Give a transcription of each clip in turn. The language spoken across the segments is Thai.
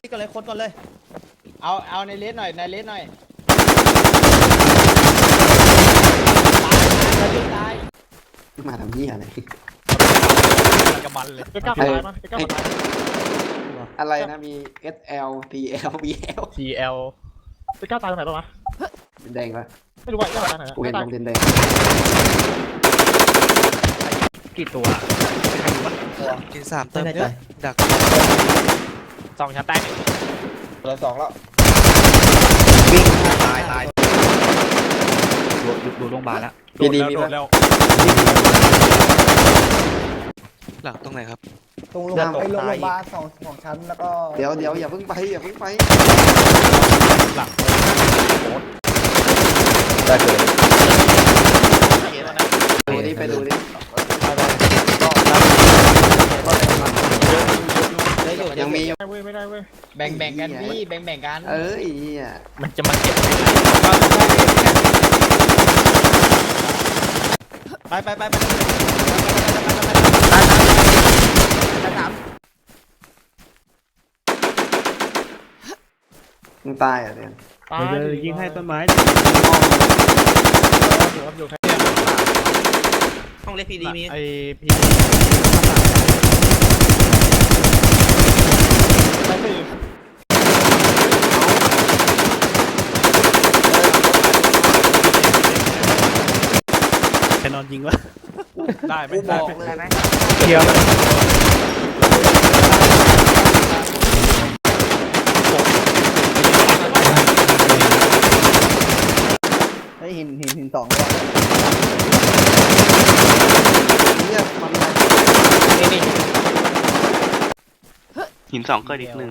นี่ก่อนเลยคนก่อนเลย เอา เอาในเลสหน่อย ในเลสหน่อย ตายตายตาย มาทำเหี้ยอะไร กับมันเลยเอ็กซ์เก้าคนร้ายมั้ยเอ็กซ์เก้าคนร้ายอะไรนะมี S L T L B L TL เอ็กซ์เก้าตายตรงไหนบ้างวะแดงปะไม่รู้ว่าเอ็กซ์เก้าตายไหนนะกูเห็นตาตยรงเด่นแดงกี่ตัวกินสามเติมเยอะดักสองชั้นแตกเหลือสองแล้ววิ่งตายตายดูดูโรงพยาบาลแล้วพีดีมีปะ หลังตรงไหนครับ ตรงโรงพยาบาลไอ้โรงพยาบาลสองสองชั้นแล้วก็เดี๋ยวเดี๋ยวอย่าเพิ่งไปอย่าเพิ่งไปหลังดูดิไปดูดิได้อยู่ยังมีอยู่ไม่ได้เว้ยไม่ได้เว้ยแบ่งแบ่งกันพี่แบ่งแบ่งกันเอ้ยเหี้ยมันจะมาเก็บไปไปไปไปสาม มึงตายเหรอะเดี๋ยวตายเดี๋ยวยิงให้ต้นไม้อยู่ครับอยู่แค่ห้องเล็กพีดีมีไอพีไม่สี่แค่นอนยิงวะได้ไหมกูบได้อกไหมเลยเขียว หินหินหินสองด้วยเหี้ยมันอะไรนี่นี่หินสองเกิดอีกหนึ่ง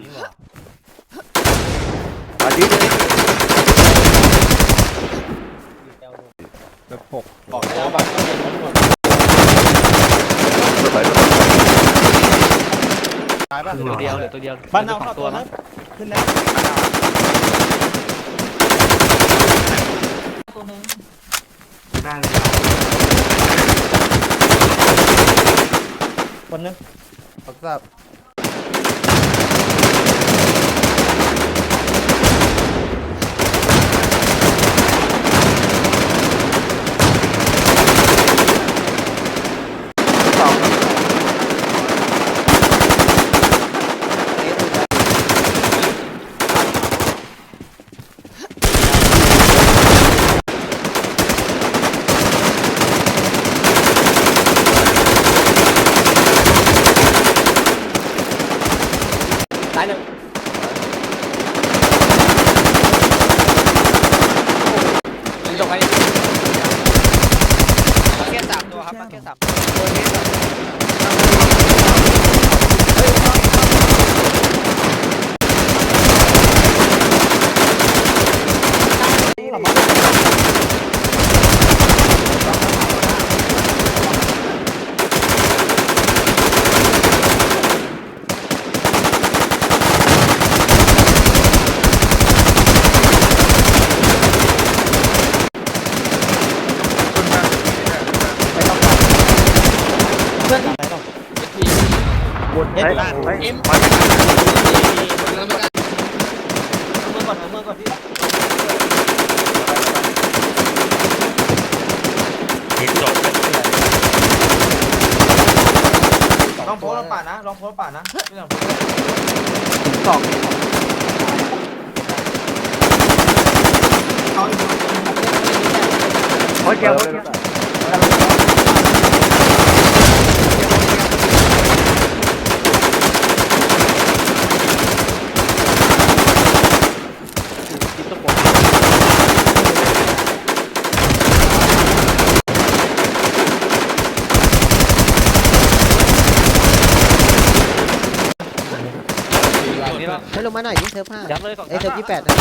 อาทิตย์เลยบอกแล้วบอกตายป่ะตัวเดียวเหลือตัวเดียวบ้านเอาสอเข้างตัตัว วมั้นะงขึ้นนะคนนึงปักทราบ ตายหนึ่ง ยิงตรงไป มาแค่สาม ตัวครั บมาแค่สามวนเอ็มเอ็มเอามือก่อนเอามือก่อนพี่หินจบลองโพสต์ลองป่านะลองโพสต์ป่านะไม่ต้องโพสต์สองเอาอีกโอ้ยเดียว ให้ ลงมาหน่อยยิงเซิร์ฟห้ายัดเลยสองไอ้เซิร์ฟยี่แปดนะ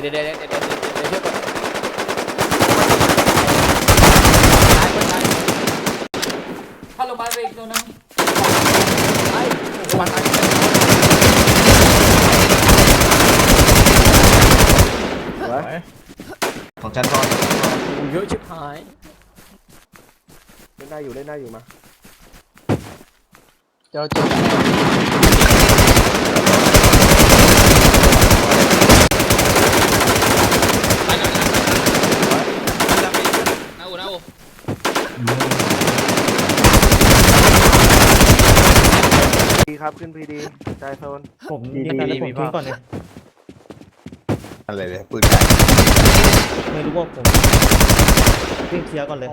เดี๋ยวเดี๋ยวเดี๋ยวเดี๋ยวเดี๋ยวเดี๋ยวเดี๋ยวก่อนเข้าโรงพยาบาลไปอีกตัวนึงวันตายไปของฉันพอเยอะชิบหายเล่นได้อยู่เล่นได้อยู่มาเจ้าจุด น้าอูน้าอู ดี ครับขึ้นพีดีใจโซน ผมยิงกันแล้วผมทิ้งก่อนเลยอะไรเลยปืนไม่รู้ว่าผมวิ่งเคลียร์ก่อนเลย